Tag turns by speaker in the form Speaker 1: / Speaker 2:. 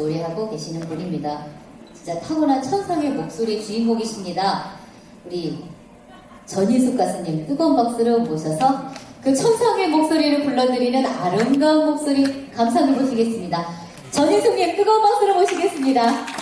Speaker 1: 노래하고 계시는 분입니다. 진짜 타고난 천상의 목소리 주인공이십니다. 우리 전인숙 가수님 뜨거운 박수로 모셔서 그 천상의 목소리를 불러드리는 아름다운 목소리 감상해 보시겠습니다. 전인숙님 뜨거운 박수로 모시겠습니다.